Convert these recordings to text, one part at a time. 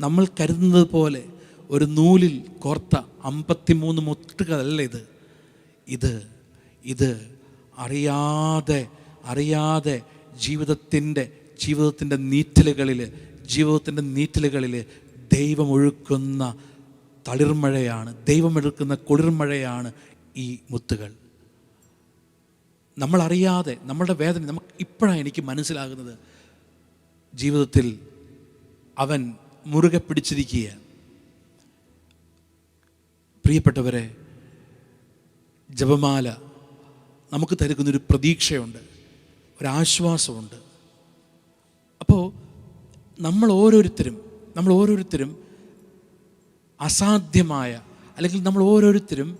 നമ്മൾ കരുതുന്നത് പോലെ ഒരു നൂലിൽ കോർത്ത അമ്പത്തിമൂന്ന് മുത്തുകളല്ല ഇത്. ഇത് ഇത് അറിയാതെ അറിയാതെ ജീവിതത്തിന്റെ ജീവിതത്തിന്റെ നീറ്റലുകളിൽ ജീവിതത്തിന്റെ നീറ്റലുകളിൽ ദൈവമൊഴുക്കുന്ന തളിർമഴയാണ് ദൈവമെടുക്കുന്ന കുളിർമഴയാണ് ഈ മുത്തുകൾ. നമ്മളറിയാതെ നമ്മളുടെ വേദന നമുക്ക് ഇപ്പോഴാണ് എനിക്ക് മനസ്സിലാകുന്നത്. ജീവിതത്തിൽ അവൻ മുറുകെ പിടിച്ചിരിക്കുകയാണ്. പ്രിയപ്പെട്ടവരെ ജപമാല നമുക്ക് തരുന്നൊരു പ്രതീക്ഷയുണ്ട് ഒരാശ്വാസമുണ്ട്. അപ്പോൾ നമ്മൾ ഓരോരുത്തരും നമ്മൾ ഓരോരുത്തരും അസാധ്യമായ അല്ലെങ്കിൽ നമ്മൾ ഓരോരുത്തരും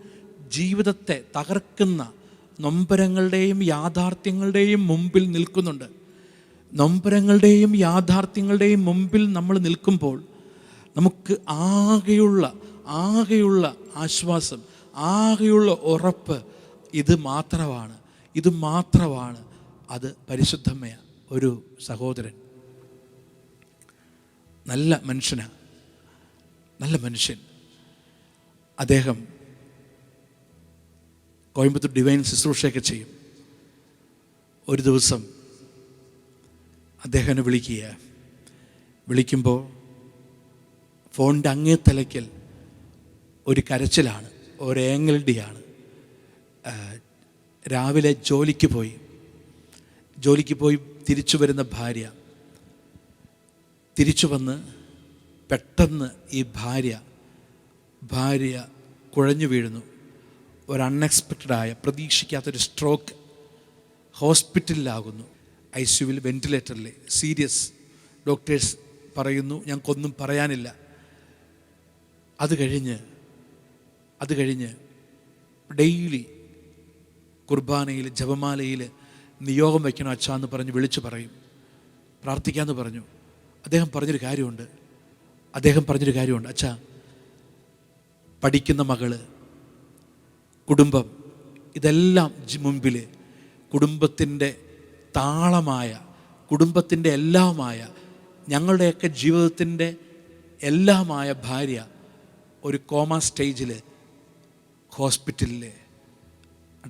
ജീവിതത്തെ തകർക്കുന്ന നൊമ്പരങ്ങളുടെയും യാഥാർത്ഥ്യങ്ങളുടെയും മുമ്പിൽ നിൽക്കുന്നുണ്ട്. നൊമ്പരങ്ങളുടെയും യാഥാർത്ഥ്യങ്ങളുടെയും മുമ്പിൽ നമ്മൾ നിൽക്കുമ്പോൾ നമുക്ക് ആകെയുള്ള ആകെയുള്ള ആശ്വാസം ആകെയുള്ള ഉറപ്പ് ഇത് മാത്രമാണ് ഇത് മാത്രമാണ്. അത് പരിശുദ്ധമ്മയ ഒരു സഹോദരൻ. നല്ല മനുഷ്യനാണ് നല്ല മനുഷ്യൻ. അദ്ദേഹം കോയമ്പത്തൂർ ഡിവൈൻ ശുശ്രൂഷയൊക്കെ ചെയ്യും. ഒരു ദിവസം അദ്ദേഹം വിളിക്കുക. വിളിക്കുമ്പോൾ ഫോണിന്റെ അങ്ങേ തലയ്ക്കൽ ഒരു കരച്ചിലാണ് ഒരു രാവിലെ ജോലിക്ക് പോയി. ജോലിക്ക് പോയി തിരിച്ചു വരുന്ന ഭാര്യ. തിരിച്ചു വന്ന് പെട്ടെന്ന് ഈ ഭാര്യ ഭാര്യ കുഴഞ്ഞു വീഴുന്നു. ഒരു അൺഎക്സ്പെക്റ്റഡായ പ്രതീക്ഷിക്കാത്തൊരു സ്ട്രോക്ക് ഹോസ്പിറ്റലിലാകുന്നു. ഐ സിയുവിൽ വെന്റിലേറ്ററിൽ സീരിയസ് ഡോക്ടേഴ്സ് പറയുന്നു ഞങ്ങൾക്കൊന്നും പറയാനില്ല. അത് കഴിഞ്ഞ് അത് കഴിഞ്ഞ് ഡെയിലി കുർബാനയിൽ ജപമാലയിൽ നിയോഗം വയ്ക്കണം അച്ഛാ എന്ന് പറഞ്ഞ് വിളിച്ചു പറയും. പ്രാർത്ഥിക്കാമെന്ന് പറഞ്ഞു. അദ്ദേഹം പറഞ്ഞൊരു കാര്യമുണ്ട്. അദ്ദേഹം പറഞ്ഞൊരു കാര്യമുണ്ട്. അച്ഛാ പഠിക്കുന്ന മകൾ കുടുംബം ഇതെല്ലാം മുമ്പിൽ കുടുംബത്തിന്റെ താളമായ കുടുംബത്തിന്റെ എല്ലാമായ ഞങ്ങളുടെയൊക്കെ ജീവിതത്തിന്റെ എല്ലാമായ ഭാര്യ ഒരു കോമ സ്റ്റേജിൽ ഹോസ്പിറ്റലിൽ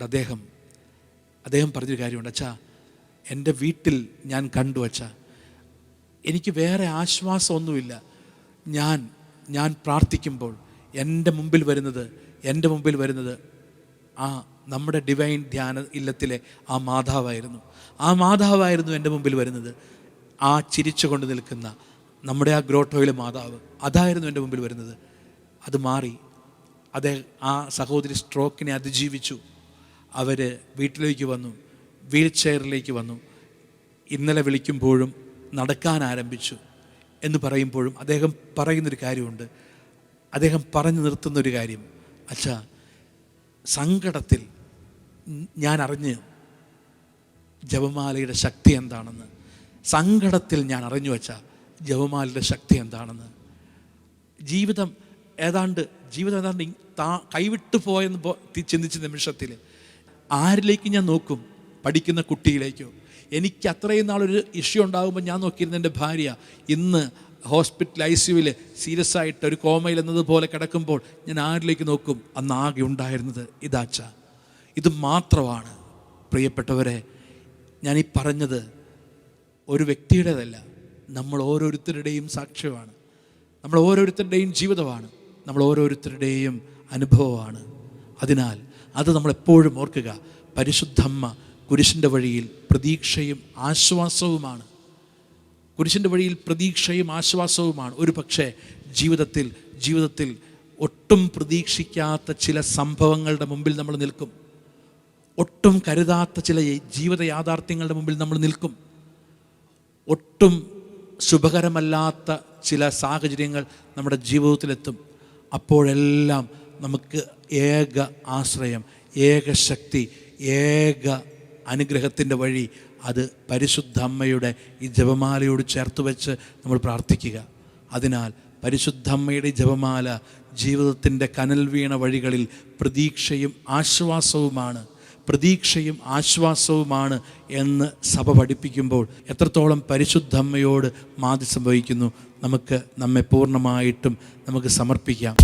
അദ്ദേഹം അദ്ദേഹം പറഞ്ഞൊരു കാര്യമുണ്ട്. അച്ഛാ എന്റെ വീട്ടിൽ ഞാൻ കണ്ടു അച്ഛാ എനിക്ക് വേറെ ആശ്വാസമൊന്നുമില്ല. ഞാൻ ഞാൻ പ്രാർത്ഥിക്കുമ്പോൾ എന്റെ മുമ്പിൽ വരുന്നത് എന്റെ മുമ്പിൽ വരുന്നത് ആ നമ്മുടെ ഡിവൈൻ ധ്യാന ഇല്ലത്തിലെ ആ മാതാവായിരുന്നു. ആ മാതാവായിരുന്നു എന്റെ മുമ്പിൽ വരുന്നത്. ആ ചിരിച്ചുകൊണ്ട് നിൽക്കുന്ന നമ്മുടെ ആ ഗ്രോട്ടോയിലെ മാതാവ് അതായിരുന്നു എന്റെ മുമ്പിൽ വരുന്നത്. അത് മാറി. അദ്ദേഹം ആ സഹോദരി സ്ട്രോക്കിനെ അതിജീവിച്ചു. അവർ വീട്ടിലേക്ക് വന്നു. വീൽ ചെയറിലേക്ക് വന്നു. ഇന്നലെ വിളിക്കുമ്പോഴും നടക്കാൻ ആരംഭിച്ചു എന്ന് പറയുമ്പോഴും അദ്ദേഹം പറയുന്നൊരു കാര്യമുണ്ട്. അദ്ദേഹം പറഞ്ഞു നിർത്തുന്നൊരു കാര്യം. അച്ഛാ സങ്കടത്തിൽ ഞാൻ അറിഞ്ഞ് ജപമാലയുടെ ശക്തി എന്താണെന്ന്. സങ്കടത്തിൽ ഞാൻ അറിഞ്ഞു വെച്ച ജപമാലയുടെ ശക്തി എന്താണെന്ന്. ജീവിതം ഏതാണ്ട് ജീവിതം ഏതാണ്ട് താ കൈവിട്ടു പോയെന്ന് ചിന്തിച്ച നിമിഷത്തിൽ ആരിലേക്ക് ഞാൻ നോക്കും? പഠിക്കുന്ന കുട്ടിയിലേക്കോ? എനിക്ക് അത്രയും നാളൊരു ഇഷ്യൂ ഉണ്ടാകുമ്പോൾ ഞാൻ നോക്കിയിരുന്ന എന്റെ ഭാര്യ ഇന്ന് ഹോസ്പിറ്റൽ ഐ സിയുവിൽ സീരിയസ് ആയിട്ട് ഒരു കോമയിൽ എന്നതുപോലെ കിടക്കുമ്പോൾ ഞാൻ ആരിലേക്ക് നോക്കും? അന്ന് ആകെ ഉണ്ടായിരുന്നത് ഇതാച്ച ഇത് മാത്രമാണ്. പ്രിയപ്പെട്ടവരെ ഞാൻ ഈ പറഞ്ഞത് ഒരു വ്യക്തിയുടേതല്ല. നമ്മൾ ഓരോരുത്തരുടെയും സാക്ഷ്യമാണ്. നമ്മൾ ഓരോരുത്തരുടെയും ജീവിതമാണ്. നമ്മൾ ഓരോരുത്തരുടെയും അനുഭവമാണ്. അതിനാൽ അത് നമ്മളെപ്പോഴും ഓർക്കുക. പരിശുദ്ധമ്മ കുരിശിന്റെ വഴിയിൽ പ്രതീക്ഷയും ആശ്വാസവുമാണ്. കുരിശിന്റെ വഴിയിൽ പ്രതീക്ഷയും ആശ്വാസവുമാണ്. ഒരു പക്ഷേ ജീവിതത്തിൽ ജീവിതത്തിൽ ഒട്ടും പ്രതീക്ഷിക്കാത്ത ചില സംഭവങ്ങളുടെ മുമ്പിൽ നമ്മൾ നിൽക്കും. ഒട്ടും കരുതാത്ത ചില ജീവിത യാഥാർത്ഥ്യങ്ങളുടെ മുമ്പിൽ നമ്മൾ നിൽക്കും. ഒട്ടും ശുഭകരമല്ലാത്ത ചില സാഹചര്യങ്ങൾ നമ്മുടെ ജീവിതത്തിലെത്തും. അപ്പോഴെല്ലാം നമുക്ക് ഏക ആശ്രയം ഏക ശക്തി ഏക അനുഗ്രഹത്തിന്റെ വഴി അത് പരിശുദ്ധ അമ്മയുടെ ഈ ജപമാലയോട് ചേർത്ത് വെച്ച് നമ്മൾ പ്രാർത്ഥിക്കുക. അതിനാൽ പരിശുദ്ധ അമ്മയുടെ ജപമാല ജീവിതത്തിന്റെ കനൽ വീണ വഴികളിൽ പ്രതീക്ഷയും ആശ്വാസവുമാണ്. പ്രതീക്ഷയും ആശ്വാസവുമാണ് എന്ന് സഭ പഠിപ്പിക്കുമ്പോൾ എത്രത്തോളം പരിശുദ്ധമ്മയോട് മാതി സംഭവിക്കുന്നു. നമുക്ക് നമ്മെ പൂർണമായിട്ടും നമുക്ക് സമർപ്പിക്കാം.